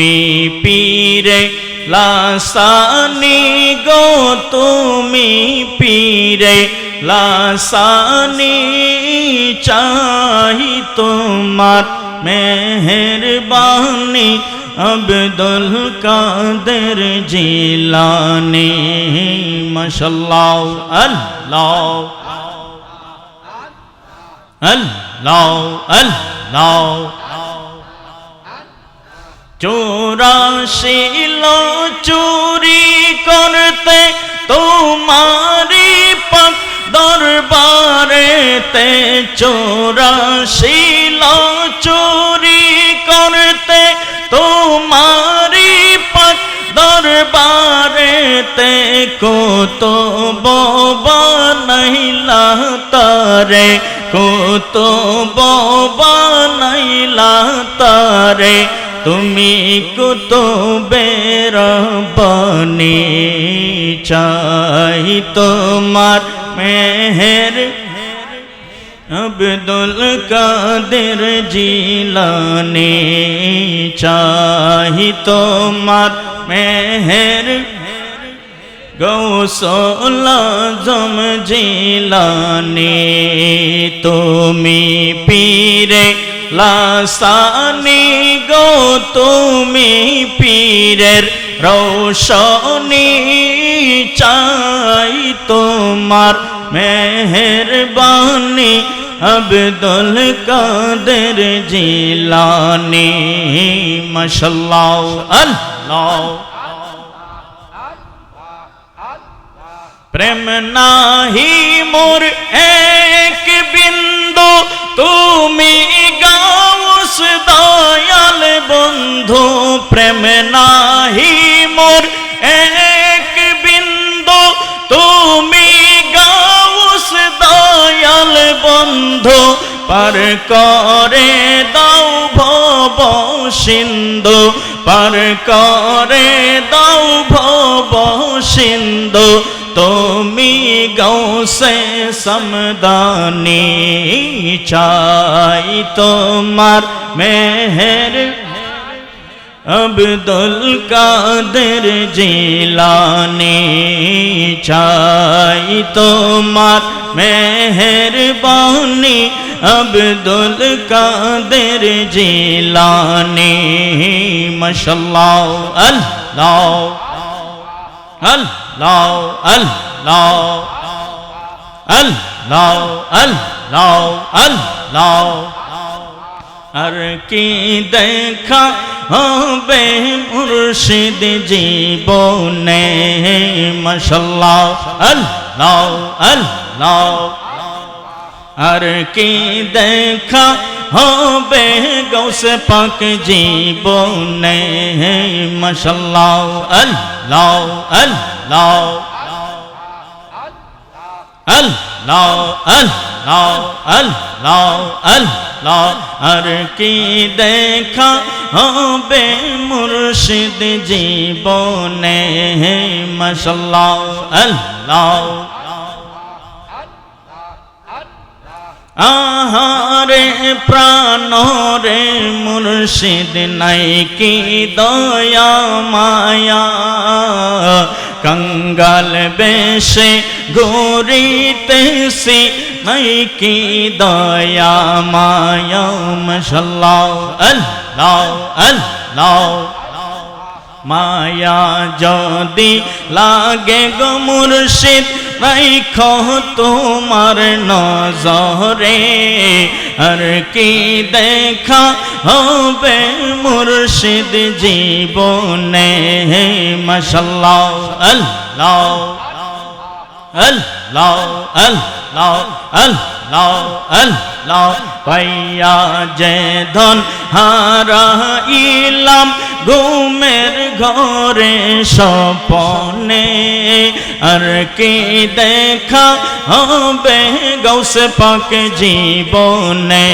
তুমি পীরে, লাসানি গো তুমি পীরে, লাসানি চাহি তোমার মেহরবানি, আব্দুল কাদের জিলানি। মাশাল্লাহ, আল্লাহ। আল্লাহ আল্লাহ। চৌরাশি লো চুরি করতে তোমারি পাক দরবারেতে চৌরাশি লো চুরি করতে তোমারি পাক দরবারেতে কত বাবা নাইলা তারে, কত বাবা নাইলা তারে। তুমি কত বেরবনি চাই তোমার মেহের। আব্দুল কাদের জিলানি চাহি তোমার মেহের। গৌসল জম জিলানি তুমি পীরে লাসানি তুমি পীরের রৌশনি চাই তোমার মেহরবানি, আব্দুল কাদের জিলানি, মাশাল্লাহ। আল্লাহ প্রেম নাহি মোর এক বিন্দু, তুমি দয়াল বন্ধু, প্রেম নাহি মোর। এক বিন্দু, তুমি গাউস দয়াল বন্ধু, পার করে দাও ভব সিন্ধু, পার করে দাও ভব সিন্ধু। তুমি গৌসে সমদানি চাই তোমার মেহের আব্দুল কাদের জিলানি চাই তোমার মেহরবানি আব্দুল কাদের জিলানি মাশাল্লাহ আল্লাহ আল্লাহ আল্লাহ আল্লাহ আল্লাহ। আল্লাহ আর কি দেখা হবে মুর্শিদ জীবনে? মশাল্লাহ আল্লাহ আল্লাহ। আর কি দেখা হবে গৌস পাক জীবনে? মশাল্লাহ আল্লাহ আল্লাহ। আল্লাহ আল্লাহ আল্লাহ আল্লাহ আর কি দেখা হবে মুর্শিদ জীবনে? মশাল্লাহ আল্লাহ আহারে প্রাণ রে মুর্শিদ নাই কি দয়া মায়া? কঙ্গাল বেশে ঘুরিতেছি নাই কি দয়া মায়া মশাল্লাহ আল্লাহ আল্লাহ মায়া যদি লাগে গো মুর্শিদ রাইখ তোমার নজরে আর কি দেখা হবে মুর্শিদ জীবনে মশাল্লাহ আল্লাহ আল্লাহ আল্লাহ আল্লাহ আল্লাহ পাইয়া যে ধন হারাইলাম ঘুমের ঘরে স্বপনে, আর কি দেখা হবে গৌস পাক জীবনে?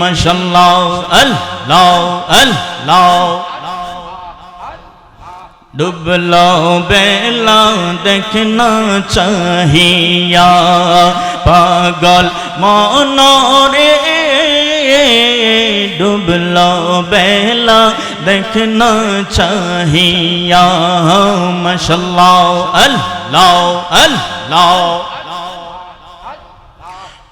মশাল্লাহ, আল্লাহ আল্লাহ। ডুবলো বেলা দেখনা চাহিয়া, পাগল মনরে। ডুবলো বেলা দেখনা চাহিয়া মশাল্লাহ আল্লাহ আল্লাহ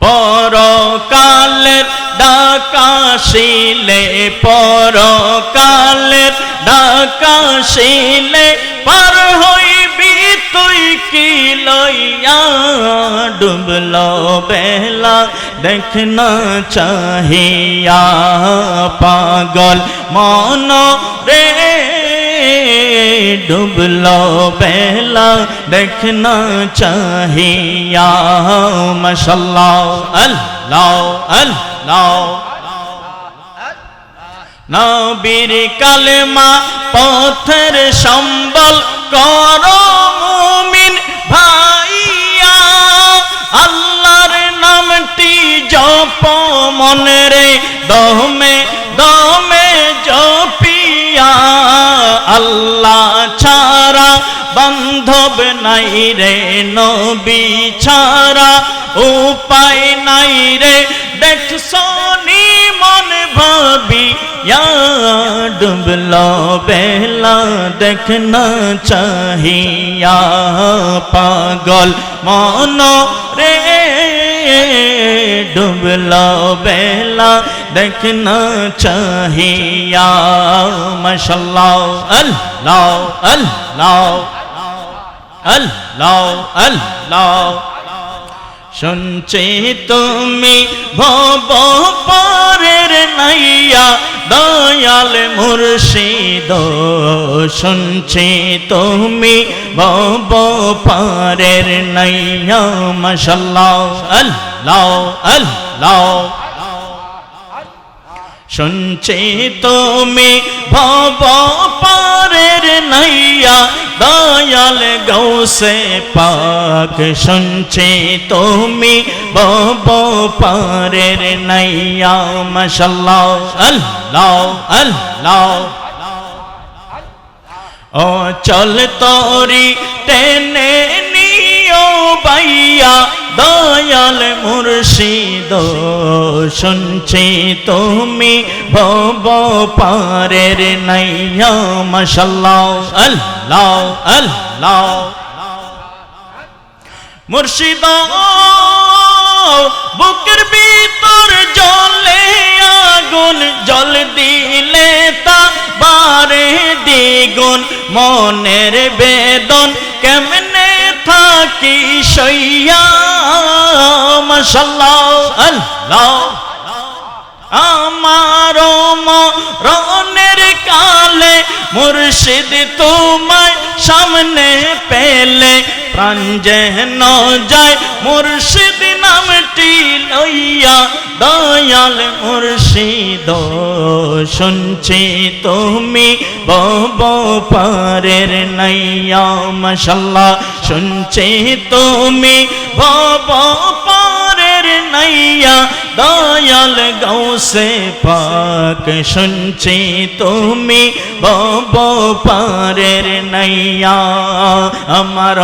পরকালের ডাকাশিলে পরকালের ডাকাশিলে পার হইবি তুই কি লইয়া ডুবল বেল দেখনা চাহিয়া পাগল মন রে ডুবল বেলা দেখনা চাহিয়া মশাল্লাহ আল্লাহ আল্লাহ নবীর কালেমা পথের সম্বল কর মুমিন ভাইয়া বান্ধব নাই রে নবী ছাড়া, উপায় নাই রে। দেখছনি মন ভাবি ডুবল বেলা দেখনা চাহিয়া পাগল মন রে। ডুবল বেলা দেখনা চাহিয়া, মশাল্লাহ, আল্লাহ আল্লাহ। আল্লাহ আল্লাহ। শুনছি তুমি ভব পারের নাইয়া দয়াল মুর্শিদ। শুনছি তুমি ভব পারের নাইয়া, মশাল্লাহ। আল্লাহ আল্লাহ। শুনছি তুমি ভব পারের নাইয়া দয়াল গৌসে পাক। শুনছি তুমি ভব পারের নাইয়া, মশাল্লাহ, আল্লাহ আল্লাহ। ও চল তোরি টেনে বাইয়া দয়াল মুর্শিদ, শুনছি তুমি ভব পারের নাইয়া, মশাল্লাহ, আল্লাহ আল্লাহ। মুর্শিদ, বুকের ভিতর জলে আগুন, জল দিলে তা বারে দ্বিগুণ, মনের বেদন কেমনে থাকি সইয়া? মশাল্লাহ আল্লাহ। আমার মরণের কালে মুর্শিদ তোমায় সামনে পেলে। প্রাণ যেন যায় মুর্শিদ নামটি লইয়া, দয়াল মুর্শিদ, শুনছি তুমি বব পারের নাইয়া মশাল্লা শুনছি তুমি বব পারের নাইয়া দয়াল গৌসে পাক শুনছি তুমি বব পারের নাইয়া আমার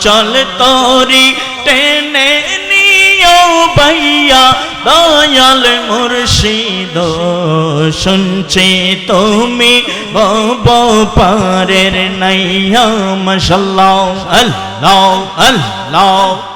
চল তরি টেনে নিও বাইয়া দয়াল মুর্শিদ শুনছি তুমি বব পারের নাইয়া মশাল্লাহ আল্লাহ আল্লাহ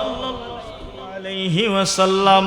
আলহি ওয়াসাল্লাম